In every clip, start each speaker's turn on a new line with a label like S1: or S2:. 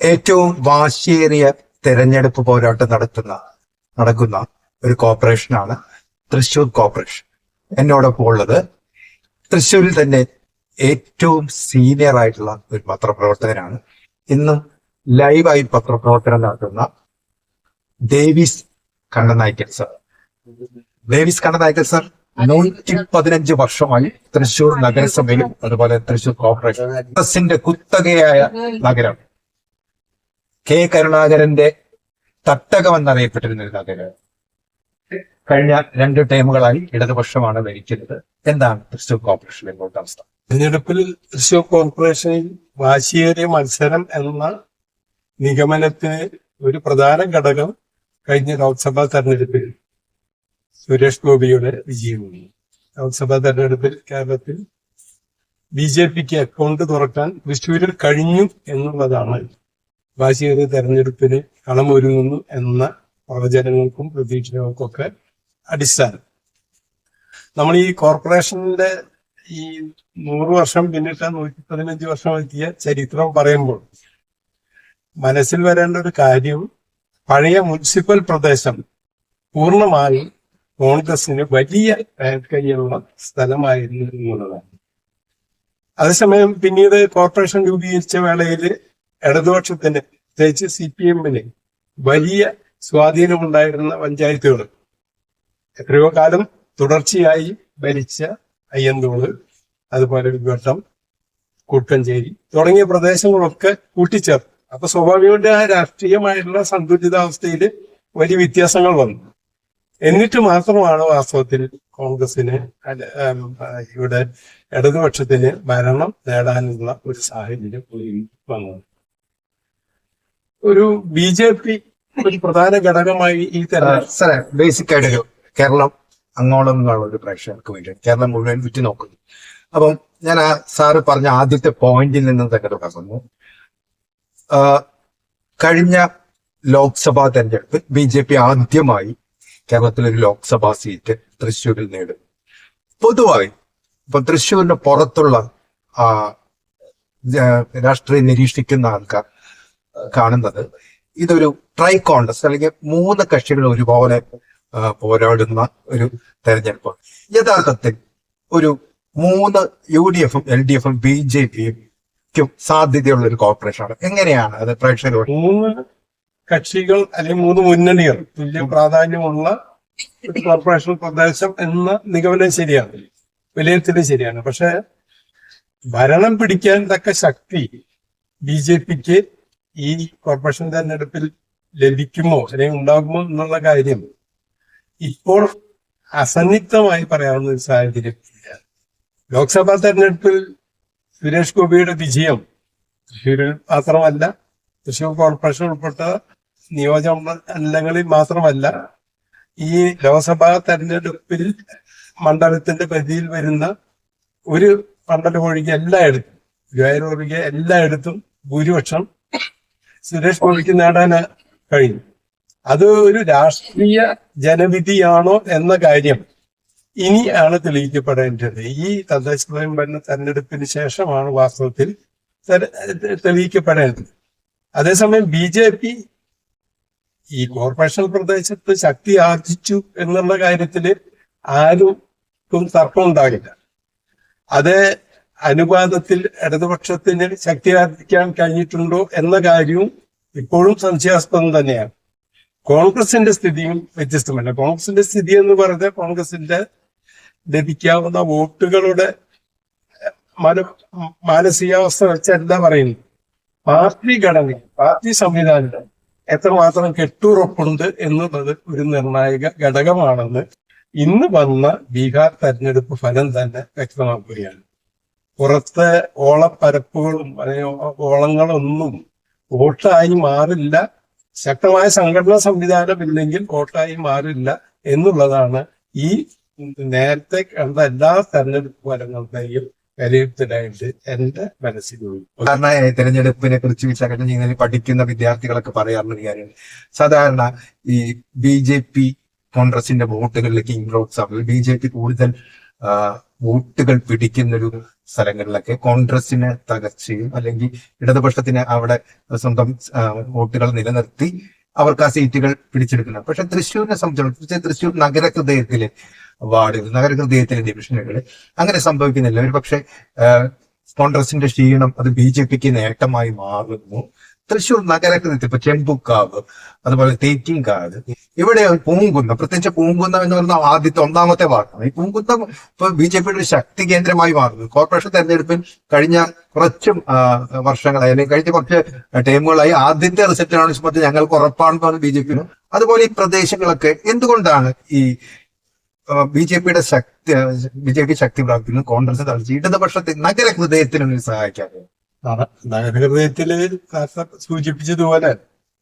S1: ഏറ്റവും വാശിയേറിയ തെരഞ്ഞെടുപ്പ് പോരാട്ടം നടത്തുന്ന നടക്കുന്ന ഒരു കോർപ്പറേഷനാണ് തൃശൂർ കോർപ്പറേഷൻ. എന്നോടൊപ്പം ഉള്ളത് തൃശ്ശൂരിൽ തന്നെ ഏറ്റവും സീനിയർ ആയിട്ടുള്ള ഒരു പത്രപ്രവർത്തകനാണ്. ഇന്നും ലൈവായി പത്രപ്രവർത്തനം നടത്തുന്ന Davis Kannanaikkal sir. Davis Kannanaikkal sir നൂറ്റി പതിനഞ്ച് വർഷമായി തൃശൂർ നഗരസഭയിലും അതുപോലെ തൃശൂർ കോർപ്പറേഷൻ കുത്തകയായ നഗരം കെ കരുണാകരന്റെ തട്ടകം എന്നറിയപ്പെട്ടിരുന്ന ഒരു കഥയിൽ കഴിഞ്ഞ രണ്ട് ടൈമുകളായി ഇടതുപക്ഷമാണ് ഭരിക്കുന്നത്. എന്താണ് തൃശൂർ കോർപ്പറേഷനിലെ ഇപ്പോഴത്തെ അവസ്ഥ?
S2: തിരഞ്ഞെടുപ്പിൽ തൃശൂർ കോർപ്പറേഷനിൽ വാശിയേറിയ മത്സരം എന്ന നിഗമനത്തിന് ഒരു പ്രധാന ഘടകം കഴിഞ്ഞ ലോക്സഭാ തെരഞ്ഞെടുപ്പിൽ സുരേഷ് ഗോപിയുടെ വിജയമാണ്. ലോക്സഭാ തെരഞ്ഞെടുപ്പിൽ കേരളത്തിൽ ബി ജെ പിക്ക് അക്കൗണ്ട് തുറക്കാൻ തൃശ്ശൂരിൽ കഴിഞ്ഞു എന്നുള്ളതാണ് വാശിയേറിയ തെരഞ്ഞെടുപ്പിന് കളമൊരുങ്ങുന്നു എന്ന പ്രവചനങ്ങൾക്കും പ്രതീക്ഷകൾക്കും ഒക്കെ അടിസ്ഥാനം. നമ്മൾ ഈ കോർപ്പറേഷന്റെ ഈ നൂറ് വർഷം പിന്നിട്ട നൂറ്റി പതിനഞ്ച് വർഷം എത്തിയ ചരിത്രം പറയുമ്പോൾ മനസ്സിൽ വരേണ്ട ഒരു കാര്യം പഴയ മുനിസിപ്പൽ പ്രദേശം പൂർണമായും കോൺഗ്രസിന് വലിയ കൈയുള്ള സ്ഥലമായിരുന്നു എന്നുള്ളതാണ്. അതേസമയം പിന്നീട് കോർപ്പറേഷൻ രൂപീകരിച്ച വേളയിൽ ഇടതുപക്ഷത്തിന് പ്രത്യേകിച്ച് സി പി എമ്മിന് വലിയ സ്വാധീനമുണ്ടായിരുന്ന പഞ്ചായത്തുകൾ എത്രയോ കാലം തുടർച്ചയായി ഭരിച്ച അയ്യന്തോൾ അതുപോലെ വിഘട്ടം കൂട്ടഞ്ചേരി തുടങ്ങിയ പ്രദേശങ്ങളൊക്കെ കൂട്ടിച്ചേർത്തു. അപ്പൊ സ്വാഭാവികമായിട്ട് ആ രാഷ്ട്രീയമായിട്ടുള്ള സന്തുലിതാവസ്ഥയിൽ വലിയ വ്യത്യാസങ്ങൾ വന്നു. എന്നിട്ട് മാത്രമാണ് വാസ്തവത്തിൽ കോൺഗ്രസിന് ഇവിടെ ഇടതുപക്ഷത്തിന് ഭരണം നേടാനുള്ള ഒരു സാഹചര്യം വന്നത്. ഒരു ബി ജെ പി ഒരു പ്രധാന ഘടകമായി ഈ തെരഞ്ഞെടുപ്പ്
S1: ബേസിക് ആയിട്ട് കേരളം അങ്ങോളം എന്നുള്ള ഒരു പ്രേക്ഷകർക്ക് വേണ്ടി കേരളം മുഴുവൻ വിറ്റ് നോക്കുന്നു. അപ്പം ഞാൻ ആ സാറ് പറഞ്ഞ ആദ്യത്തെ പോയിന്റിൽ നിന്ന് തന്നെ തുടങ്ങുന്നു. കഴിഞ്ഞ ലോക്സഭാ തെരഞ്ഞെടുപ്പ് ബി ജെ പി ആദ്യമായി കേരളത്തിലൊരു ലോക്സഭാ സീറ്റ് തൃശ്ശൂരിൽ നേടും. പൊതുവായി ഇപ്പൊ തൃശ്ശൂരിന് പുറത്തുള്ള രാഷ്ട്രീയം നിരീക്ഷിക്കുന്ന ആൾക്കാർ കാണുന്നത്. ഇതൊരു ട്രൈ കോൺടസ്റ്റ് അല്ലെങ്കിൽ മൂന്ന് കക്ഷികൾ ഒരുപോലെ പോരാടുന്ന ഒരു തെരഞ്ഞെടുപ്പ് യഥാർത്ഥത്തിൽ ഒരു മൂന്ന് യു ഡി എഫും എൽ ഡി എഫും ബി ജെ പിക്കും സാധ്യതയുള്ള ഒരു കോർപ്പറേഷനാണ്. എങ്ങനെയാണ് അത് പ്രേക്ഷകരോട്
S2: മൂന്ന് കക്ഷികൾ അല്ലെങ്കിൽ മൂന്ന് മുന്നണികൾ തുല്യ പ്രാധാന്യമുള്ള കോർപ്പറേഷൻ പ്രദേശം എന്ന നിഗമനം ശരിയാണ്. വിലയിരുത്തലും ശരിയാണ്. പക്ഷെ ഭരണം പിടിക്കാൻ തക്ക ശക്തി ബി ജെ പിക്ക് ഈ കോർപ്പറേഷൻ തെരഞ്ഞെടുപ്പിൽ ലഭിക്കുമോ അല്ലെങ്കിൽ ഉണ്ടാകുമോ എന്നുള്ള കാര്യം ഇപ്പോൾ അസന്നിഗ്ധമായി പറയാവുന്ന ഒരു സാഹചര്യം. ലോക്സഭാ തെരഞ്ഞെടുപ്പിൽ സുരേഷ് ഗോപിയുടെ വിജയം തൃശ്ശൂരിൽ മാത്രമല്ല തൃശ്ശൂർ കോർപ്പറേഷൻ ഉൾപ്പെട്ട നിയോജകമണ്ഡലങ്ങളിൽ മാത്രമല്ല ഈ ലോക്സഭാ തെരഞ്ഞെടുപ്പിൽ മണ്ഡലത്തിന്റെ പരിധിയിൽ വരുന്ന ഒരു മണ്ഡലം ഒഴികെ എല്ലായിടത്തും ഗുരുവായൂർ ഒഴികെ എല്ലായിടത്തും ഭൂരിപക്ഷം സുരേഷ് ഗോപിക്ക് നേടാൻ കഴിഞ്ഞു. അത് ഒരു രാഷ്ട്രീയ ജനവിധിയാണോ എന്ന കാര്യം ഇനിയാണ് തെളിയിക്കപ്പെടേണ്ടത്. ഈ തദ്ദേശ സ്വയംഭരണ തെരഞ്ഞെടുപ്പിന് ശേഷമാണ് വാസ്തവത്തിൽ തെളിയിക്കപ്പെടേണ്ടത്. അതേസമയം ബി ജെ പി ഈ കോർപ്പറേഷൻ പ്രദേശത്ത് ശക്തി ആർജിച്ചു എന്നുള്ള കാര്യത്തിൽ ആരും തർക്കം ഉണ്ടാകില്ല അതേ അനുപാതത്തിൽ ഇടതുപക്ഷത്തിന് ശക്തി ആർജിക്കാൻ കഴിഞ്ഞിട്ടുണ്ടോ എന്ന കാര്യവും ഇപ്പോഴും സംശയാസ്പദം തന്നെയാണ്. കോൺഗ്രസിന്റെ സ്ഥിതിയും വ്യത്യസ്തമല്ല. കോൺഗ്രസിന്റെ സ്ഥിതി എന്ന് പറഞ്ഞാൽ കോൺഗ്രസിന്റെ ലഭിക്കാവുന്ന വോട്ടുകളുടെ മന മാനസികാവസ്ഥ വെച്ചല്ല പറയുന്നത്. പാർട്ടി ഘടന പാർട്ടി സംവിധാനം എത്രമാത്രം കെട്ടുറപ്പുണ്ട് എന്നുള്ളത് ഒരു നിർണായക ഘടകമാണെന്ന് ഇന്ന് വന്ന ബീഹാർ തെരഞ്ഞെടുപ്പ് ഫലം തന്നെ വ്യക്തമാക്കുകയാണ്. പുറത്തെ ഓളപ്പരപ്പുകളും അല്ലെങ്കിൽ ഓളങ്ങളൊന്നും വോട്ടായി മാറില്ല. ശക്തമായ സംഘടനാ സംവിധാനം ഇല്ലെങ്കിൽ വോട്ടായി മാറില്ല എന്നുള്ളതാണ് ഈ നേരത്തെ കണ്ട എല്ലാ തെരഞ്ഞെടുപ്പ് ഫലങ്ങളുടെയും വിലയിരുത്തലായിട്ട് എന്റെ മനസ്സിലുള്ളൂ
S1: സാധാരണ തെരഞ്ഞെടുപ്പിനെ കുറിച്ച് വിശകലനം ചെയ്യുന്നതിന് പഠിക്കുന്ന വിദ്യാർത്ഥികളൊക്കെ പറയാറുള്ള കാര്യമാണ് സാധാരണ ഈ ബി ജെ പി കോൺഗ്രസിന്റെ വോട്ടുകളിലേക്ക് ഇൻക്ലോഡ്സ് ആവുന്നത് ബി ജെ പി കൂടുതൽ വോട്ടുകൾ പിടിക്കുന്ന ഒരു സ്ഥലങ്ങളിലൊക്കെ കോൺഗ്രസിനെ തകർച്ചയും അല്ലെങ്കിൽ ഇടതുപക്ഷത്തിന് അവിടെ സ്വന്തം വോട്ടുകൾ നിലനിർത്തി അവർക്ക് ആ സീറ്റുകൾ പിടിച്ചെടുക്കുന്നത്. പക്ഷെ തൃശ്ശൂരിനെ സംബന്ധിച്ചിടത്തോളം തൃശ്ശൂർ നഗരഹൃദയത്തിലെ വാർഡുകൾ നഗരഹൃദയത്തിലെ ഡിവിഷനുകൾ അങ്ങനെ സംഭവിക്കുന്നില്ല. ഒരു പക്ഷേ കോൺഗ്രസിന്റെ ക്ഷീണം അത് ബി ജെ പിക്ക് നേട്ടമായി മാറുന്നു. തൃശ്ശൂർ നഗരഹൃദയത്തിൽ ഇപ്പൊ ചെമ്പുക്കാവ് അതുപോലെ തേക്കിൻകാട് ഇവിടെ പൂങ്കുന്നം പ്രത്യേകിച്ച് പൂങ്കുന്നം എന്ന് പറയുന്ന ആദ്യത്തെ ഒന്നാമത്തെ വാർഡാണ്. ഈ പൂങ്കുന്നം ഇപ്പൊ ബി ജെ പിയുടെ ശക്തി കേന്ദ്രമായി മാറുന്നു. കോർപ്പറേഷൻ തെരഞ്ഞെടുപ്പിൽ കഴിഞ്ഞ കുറച്ചും വർഷങ്ങളായി അല്ലെങ്കിൽ കഴിഞ്ഞ കുറച്ച് ടൈമുകളായി ആദ്യത്തെ റിസൾട്ടിനാണ് സംബന്ധിച്ച് ഞങ്ങൾക്ക് ഉറപ്പാണെന്ന് പറഞ്ഞു ബി ജെ പി അതുപോലെ ഈ പ്രദേശങ്ങളൊക്കെ എന്തുകൊണ്ടാണ് ഈ ബി ജെ പിയുടെ ശക്തി ബി ജെ പി ശക്തി പ്രാപിക്കുന്നു കോൺഗ്രസ് തളിച്ച് ഇടതുപക്ഷത്തെ നഗരഹൃദയത്തിനൊന്നും സഹായിക്കാതെ
S2: നഗരഹൃദയത്തിൽ സൂചിപ്പിച്ചതുപോലെ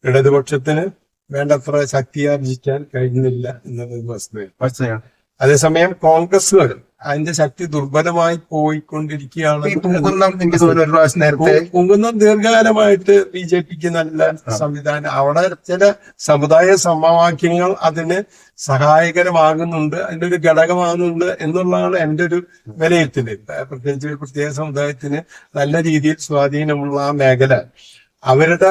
S2: ഇടതുപക്ഷത്തിന് വേണ്ടത്ര ശക്തി ആർജിക്കാൻ കഴിയുന്നില്ല എന്നത് വസ്തുതയാണ്? അതേസമയം കോൺഗ്രസ് അതിന്റെ ശക്തി ദുർബലമായി പോയിക്കൊണ്ടിരിക്കുകയാണ്
S1: ഒരു പ്രാവശ്യം നേരത്തെ
S2: പൊങ്ങുന്ന ദീർഘകാലമായിട്ട് ബി ജെ പിക്ക് നല്ല സംവിധാനം. അവിടെ ചില സമുദായ സമവാക്യങ്ങൾ അതിന് സഹായകരമാകുന്നുണ്ട് അതിന്റെ ഒരു ഘടകമാകുന്നുണ്ട് എന്നുള്ളതാണ് എന്റെ ഒരു വിലയിരുത്തൽ പ്രത്യേകിച്ച് പ്രത്യേക സമുദായത്തിന് നല്ല രീതിയിൽ സ്വാധീനമുള്ള ആ മേഖല. അവരുടെ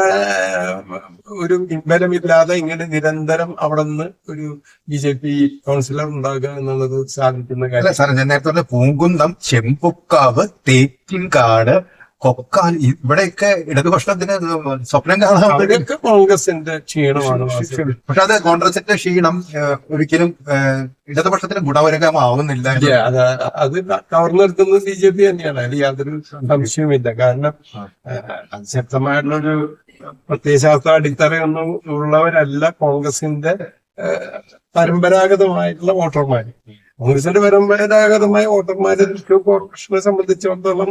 S2: ഒരു പിൻബലമില്ലാതെ ഇങ്ങനെ നിരന്തരം അവിടെ നിന്ന് ഒരു ബി ജെ പി കൗൺസിലർ ഉണ്ടാകുക എന്നുള്ളത് സാധിക്കുന്ന കാര്യം.
S1: സാർ ഞാൻ നേരത്തെ പൂങ്കുന്നം ചെമ്പുക്കാവ് തേക്കിൻകാട് കൊക്കാൻ ഇവിടെയൊക്കെ ഇടതുപക്ഷത്തിന് സ്വപ്നം കാണാൻ
S2: കോൺഗ്രസിന്റെ ക്ഷീണമാണ്.
S1: പക്ഷെ അത് കോൺഗ്രസിന്റെ ക്ഷീണം ഒരിക്കലും ഇടതുപക്ഷത്തിന്
S2: ഗുണപരകമാവുന്നില്ല അത് അത് കവർന്നെടുക്കുന്നത് ബി ജെ പി തന്നെയാണ്. അതിൽ യാതൊരു സംശയവുമില്ല. കാരണം ശക്തമായിട്ടുള്ളൊരു പ്രത്യയശാസ്ത്ര അടിത്തറയൊന്നും ഉള്ളവരല്ല കോൺഗ്രസിന്റെ പരമ്പരാഗതമായിട്ടുള്ള വോട്ടർമാര്. കോൺഗ്രസിന്റെ പരമ്പരാഗതമായ വോട്ടർമാരെ തൃശ്ശൂർ കോർപ്പറേഷനെ സംബന്ധിച്ചിടത്തോളം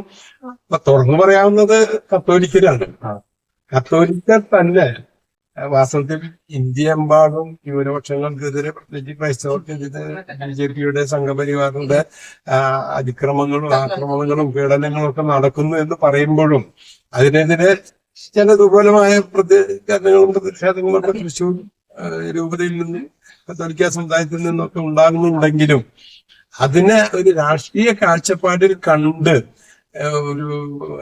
S2: ഇപ്പൊ തുറന്നു പറയാവുന്നത് കത്തോലിക്കരാണ്. കത്തോലിക്കർ തന്നെ വാസ്തവത്തിൽ ഇന്ത്യ എമ്പാടും ന്യൂനപക്ഷങ്ങൾക്കെതിരെ പ്രത്യേകിച്ച് ക്രൈസ്തവർക്കെതിരെ ബി ജെ പിയുടെ സംഘപരിവാറിന്റെ അതിക്രമങ്ങളും ആക്രമണങ്ങളും പീഡനങ്ങളും ഒക്കെ നടക്കുന്നു എന്ന് പറയുമ്പോഴും അതിനെതിരെ ചില ദുർബലമായ പ്രതികരണങ്ങളും പ്രതിഷേധങ്ങളും ഒക്കെ തൃശ്ശൂർ രൂപതയിൽ നിന്ന് കത്തോലിക്ക സമുദായത്തിൽ നിന്നൊക്കെ ഉണ്ടാകുന്നുണ്ടെങ്കിലും അതിനെ ഒരു രാഷ്ട്രീയ കാഴ്ചപ്പാടിൽ കണ്ട് ഒരു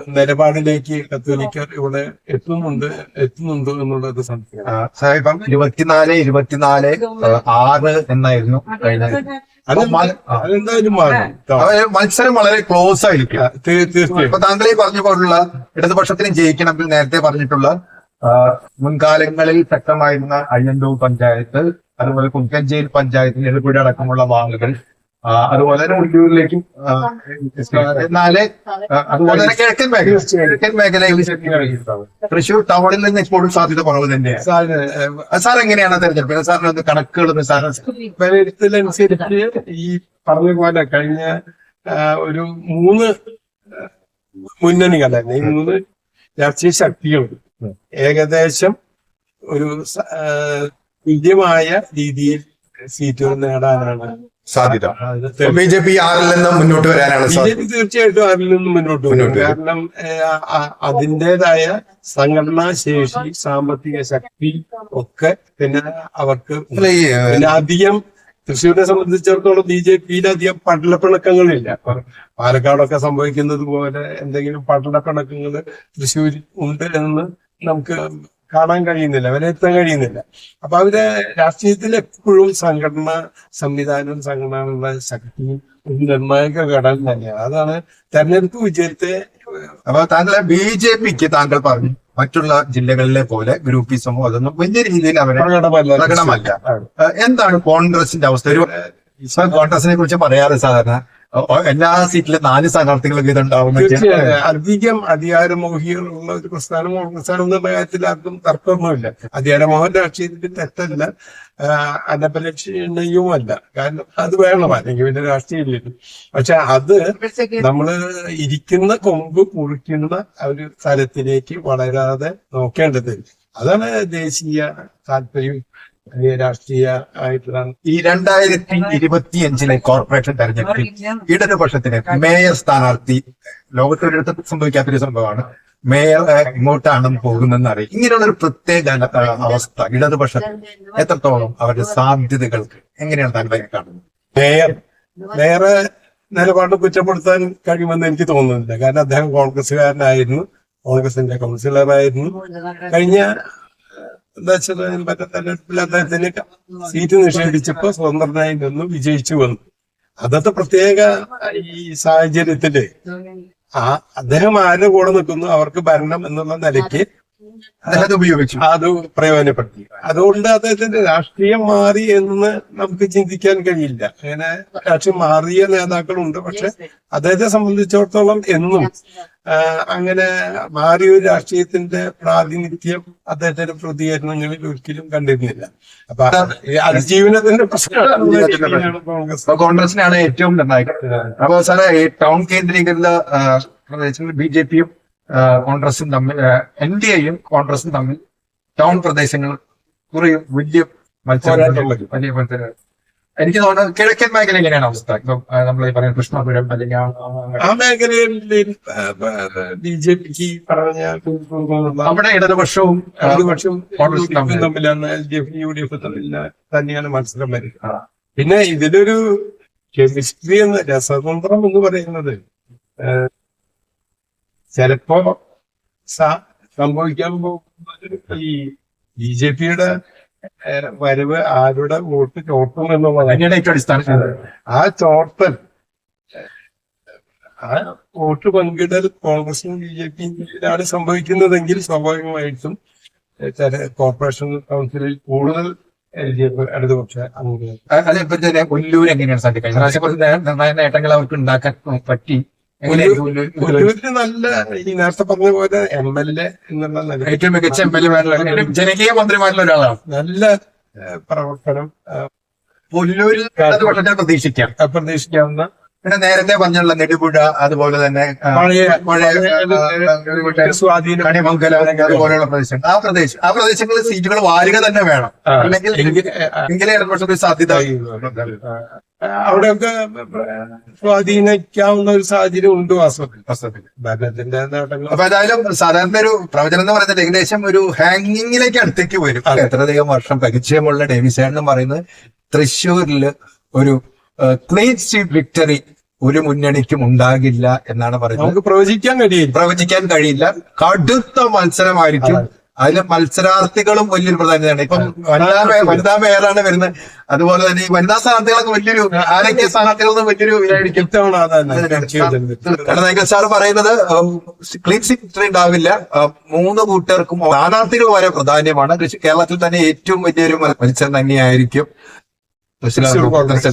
S2: നിലപാടിലേക്ക് കത്തോലിക്കർ ഇവിടെ എത്തുന്നുണ്ട് എത്തുന്നുണ്ടോ എന്നുള്ളത് സംശയം
S1: ഇപ്പം ഇരുപത്തിനാല് ഇരുപത്തിനാല് ആറ് എന്നായിരുന്നു കഴിഞ്ഞ.
S2: അതെന്തായാലും
S1: മത്സരം വളരെ ക്ലോസ് ആയിരിക്കും.
S2: തീർച്ചയായും.
S1: ഇപ്പൊ താങ്കൾ ഈ പറഞ്ഞ പോലുള്ള ഇടതുപക്ഷത്തിന് ജയിക്കണമെങ്കിൽ നേരത്തെ പറഞ്ഞിട്ടുള്ള മുൻകാലങ്ങളിൽ ശക്തമായിരുന്ന അയ്യന്തൂർ പഞ്ചായത്ത് അതുപോലെ കുക്കഞ്ചേരി പഞ്ചായത്തിൽ നെടുപുഴ അടക്കമുള്ള വാങ്ങുകൾ അതുപോലെ തന്നെ ഉള്ളൂരിലേക്കും ആ, അതുപോലെ തന്നെ കിഴക്കൻ മേഖല കിഴക്കൻ മേഖലയിൽ തൃശ്ശൂർ ടൗണിൽ നിന്ന് ഇപ്പോഴും സാധ്യത കുറവ് തന്നെയാണ്. സാർ എങ്ങനെയാണ് തെരഞ്ഞെടുപ്പ്? സാറിന് ഒന്ന് കണക്കുകളൊന്ന് സാർ
S2: വിലയിരുത്തലനുസരിച്ച് ഈ പറഞ്ഞ പോലെ കഴിഞ്ഞ ഒരു മൂന്ന് മുന്നണികൾ തന്നെ ഈ മൂന്ന് രാഷ്ട്രീയ ശക്തികൾ ഏകദേശം ഒരു തുല്യമായ രീതിയിൽ സീറ്റുകൾ നേടാനാണ്
S1: സാധ്യത. ബി ജെ പി ആറിൽ നിന്ന് മുന്നോട്ട് വരാനാണ്
S2: ബി ജെ പി തീർച്ചയായിട്ടും ആറിൽ നിന്ന് മുന്നോട്ട് വരും. കാരണം അതിന്റെതായ അതിന്റേതായ സംഘടനാ ശേഷി സാമ്പത്തിക ശക്തി ഒക്കെ പിന്നെ അവർക്ക് പിന്നെ അധികം തൃശ്ശൂരിനെ സംബന്ധിച്ചിടത്തോളം ബി ജെ പിയിൽ അധികം പടലപ്പിണക്കങ്ങളില്ല പാലക്കാടൊക്കെ സംഭവിക്കുന്നത് പോലെ എന്തെങ്കിലും പടലപ്പിണക്കങ്ങൾ തൃശ്ശൂരിൽ ഉണ്ട് എന്ന് നമുക്ക് കാണാൻ കഴിയുന്നില്ല വിലയിരുത്താൻ കഴിയുന്നില്ല. അപ്പൊ അവർ രാഷ്ട്രീയത്തിൽ എപ്പോഴും സംഘടന സംവിധാനം സംഘടനയുള്ള ശക്തിയും ഒരു നിർണായക ഘടകം തന്നെയാണ്. അതാണ് തെരഞ്ഞെടുപ്പ് വിജയത്തെ
S1: അപ്പൊ താങ്കളെ ബി ജെ പിക്ക് താങ്കൾ പറഞ്ഞു മറ്റുള്ള ജില്ലകളിലെ പോലെ ഗ്രൂപ്പിസമോ അതൊന്നും വലിയ രീതിയിൽ അവരെ
S2: പ്രകടമല്ല.
S1: എന്താണ് കോൺഗ്രസിന്റെ അവസ്ഥ? ഒരു കോൺഗ്രസിനെ കുറിച്ച് പറയാറ് സാധാരണ? എല്ലാ സീറ്റിലും നാല് സ്ഥാനാർത്ഥികളും വീതം
S2: തീർച്ചയായും. അധികം അധികാരമോഹികളുള്ള ഒരു പ്രസ്ഥാനം കോൺഗ്രസ് ആണെന്നുള്ള കാര്യത്തിൽ ആർക്കും തർക്കമൊന്നുമില്ല. അധികാരമോഹൻ രാഷ്ട്രീയത്തിന്റെ തെറ്റല്ല. അനപലക്ഷണയുമല്ല കാരണം അത് വേണം. അല്ലെങ്കിൽ പിന്നെ രാഷ്ട്രീയമില്ല. പക്ഷെ അത് നമ്മൾ ഇരിക്കുന്ന കൊമ്പ് കുഴിക്കുന്ന ഒരു സ്ഥലത്തിലേക്ക് വളരാതെ നോക്കേണ്ടത്. അതാണ് ദേശീയ താല്പര്യം. രാഷ്ട്രീയ ആയിട്ടുള്ള
S1: ഈ രണ്ടായിരത്തി ഇരുപത്തിയഞ്ചിലെ കോർപ്പറേഷൻ തെരഞ്ഞെടുപ്പിൽ ഇടതുപക്ഷത്തിന് മേയർ സ്ഥാനാർത്ഥി ലോകത്തൊരിടത്തും സംഭവിക്കാത്തൊരു സംഭവമാണ്. മേയർ ഇങ്ങോട്ടാണ് പോകുന്നതെന്ന് അറിയാം ഇങ്ങനെയുള്ള ഒരു പ്രത്യേക അവസ്ഥ ഇടതുപക്ഷ എത്രത്തോളം അവരുടെ സാധ്യതകൾ എങ്ങനെയാണ് താങ്കൾ കാണുന്നത്?
S2: മേയർ വേറെ നിലപാട് കുറ്റപ്പെടുത്താൻ കഴിയുമെന്ന് എനിക്ക് തോന്നുന്നില്ല. കാരണം അദ്ദേഹം കോൺഗ്രസ്സുകാരനായിരുന്നു കോൺഗ്രസിന്റെ കൗൺസിലറായിരുന്നു. കഴിഞ്ഞ എന്താ അദ്ദേഹത്തിന് സീറ്റ് നിഷേധിച്ചപ്പോ സ്വതന്ത്രനായി നിന്ന് വിജയിച്ചു വന്നു. അതത്തെ പ്രത്യേക ഈ സാഹചര്യത്തിൽ ആ അദ്ദേഹം ആരുടെ കൂടെ നിൽക്കുന്നു അവർക്ക് ഭരണം എന്നുള്ള നിലയ്ക്ക്
S1: അദ്ദേഹത്തെ ഉപയോഗിച്ചു.
S2: അത് പ്രയോജനപ്പെടുത്തി. അതുകൊണ്ട് അദ്ദേഹത്തിന്റെ രാഷ്ട്രീയം മാറി എന്ന് നമുക്ക് ചിന്തിക്കാൻ കഴിയില്ല. അങ്ങനെ രാഷ്ട്രീയം മാറിയ നേതാക്കളുണ്ട് പക്ഷെ അദ്ദേഹത്തെ സംബന്ധിച്ചിടത്തോളം എന്നും അങ്ങനെ മാറിയ ഒരു രാഷ്ട്രീയത്തിന്റെ പ്രാതിനിധ്യം അദ്ദേഹത്തിന്റെ പ്രതികരണങ്ങളിൽ ഒരിക്കലും കണ്ടിരുന്നില്ല. അപ്പൊ അതിജീവനത്തിന്റെ പ്രശ്നമാണ്.
S1: കോൺഗ്രസിനാണ് ഏറ്റവും നിർണായകം അപ്പൊ സാറേ ഈ ടൗൺ കേന്ദ്രീകൃത ബി ജെ പിയും കോൺഗ്രസും തമ്മിൽ എൻ ഡി എയും കോൺഗ്രസും തമ്മിൽ ടൗൺ പ്രദേശങ്ങൾ കുറെ വലിയ മത്സരം. വലിയ മത്സരം എനിക്ക് തോന്നുന്നത് കിഴക്കൻ മേഖല എങ്ങനെയാണ് അവസ്ഥ ഇപ്പം നമ്മൾ ഈ പറയുന്ന കൃഷ്ണപുരം അല്ലെങ്കിൽ ആ-
S2: മേഖലയിൽ ബി ജെ പിക്ക് പറഞ്ഞ
S1: അവിടെ ഇടതുപക്ഷവും ഇടതുപക്ഷവും
S2: പ്രതിപക്ഷം
S1: കോൺഗ്രസും തമ്മിൽ.
S2: തമ്മിലാണ് L D F U D F തമ്മിലാണ് തന്നെയാണ് മത്സരം വരുന്നത് പിന്നെ ഇതിലൊരു കെമിസ്ട്രി എന്ന് രസതന്ത്രം എന്ന് പറയുന്നത് ചിലപ്പോ സംഭവിക്കാൻ പോകുന്നത് ഈ ബി ജെ പിയുടെ വരവ് ആരുടെ വോട്ട് ചോർത്തും എന്നുള്ളതാണ്.
S1: അടിസ്ഥാനത്തിൽ
S2: ആ ചോർത്തൽ ആ വോട്ട് പങ്കിടൽ കോൺഗ്രസിനും ബി ജെ പിയിലാണ് സംഭവിക്കുന്നതെങ്കിൽ സ്വാഭാവികമായിട്ടും കോർപ്പറേഷൻ കൗൺസിലിൽ കൂടുതൽ ഇടതുപക്ഷ അംഗങ്ങൾ.
S1: ഇപ്പൊ തന്നെ കൊല്ലൂർ എങ്ങനെയാണ് സാധ്യത കഴിഞ്ഞ പ്രാവശ്യം കുറച്ച് നിർണായക നേട്ടങ്ങൾ അവർക്ക് ഉണ്ടാക്കാൻ പറ്റി.
S2: നല്ല ഈ നേരത്തെ പറഞ്ഞ പോലെ എം എൽ എ എന്നുള്ള
S1: ഏറ്റവും മികച്ച എം എൽ എ ജനകീയ മന്ത്രിമാരിൽ ഒരാളാണ്.
S2: നല്ല പ്രവർത്തനം
S1: പുല്ലൂരിൽ വളരെ പ്രതീക്ഷിക്കാം.
S2: പ്രതീക്ഷിക്കാവുന്ന
S1: പിന്നെ നേരത്തെ പറഞ്ഞുള്ള നെടുപുഴ അതുപോലെ തന്നെ
S2: സ്വാധീനം
S1: അതുപോലെയുള്ള പ്രദേശങ്ങൾ ആ പ്രദേശം ആ പ്രദേശങ്ങളിൽ സീറ്റുകൾ വാരുക തന്നെ വേണം. അല്ലെങ്കിൽ എങ്കിലേ ഇടതുപക്ഷത്തിന് സാധ്യത
S2: അവിടെയൊക്കെ സ്വാധീനിക്കാവുന്ന ഒരു സാഹചര്യം ഉണ്ട് വാസ്തവത്തിൽ. ഭരണത്തിന്റെ നേട്ടങ്ങൾ
S1: അപ്പൊ ഏതായാലും സാധാരണ ഒരു പ്രവചനം എന്ന് പറയുന്നത് ഏകദേശം ഒരു ഹാങ്ങിങ്ങിലേക്ക് അടുത്തേക്ക് വരും. എത്രയധികം വർഷം പരിചയമുള്ള ഡേവിസ് എന്ന് പറയുന്നത് തൃശ്ശൂരിൽ ഒരു ക്ലീൻ സ്വീപ് വിക്ടറി ഒരു മുന്നണിക്കും ഉണ്ടാകില്ല എന്നാണ് പറയുന്നത്.
S2: നമുക്ക് പ്രവചിക്കാൻ കഴിയില്ല.
S1: പ്രവചിക്കാൻ കഴിയില്ല. കടുത്ത മത്സരമായിരിക്കും അതിൽ മത്സരാർത്ഥികളും വലിയൊരു പ്രാധാന്യമാണ് ഇപ്പം വനിതാ വനിതാ മേയറാണ് വരുന്നത്. അതുപോലെ തന്നെ ഈ വനിതാ സ്ഥാനാർത്ഥികളൊക്കെ വലിയൊരു ആരോഗ്യ സ്ഥാനാർത്ഥികളൊന്നും വലിയൊരു. കടനായകൻ സാർ പറയുന്നത് ക്ലീൻ സിറ്റ് ഉണ്ടാവില്ല. മൂന്ന് കൂട്ടർക്കും സ്ഥാനാർത്ഥികൾ വരെ പ്രാധാന്യമാണ്. കേരളത്തിൽ തന്നെ ഏറ്റവും വലിയൊരു മത്സരം തന്നെയായിരിക്കും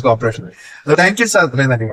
S1: കോർപ്പറേഷൻ. Thank you sir. അത്രയും നന്ദി.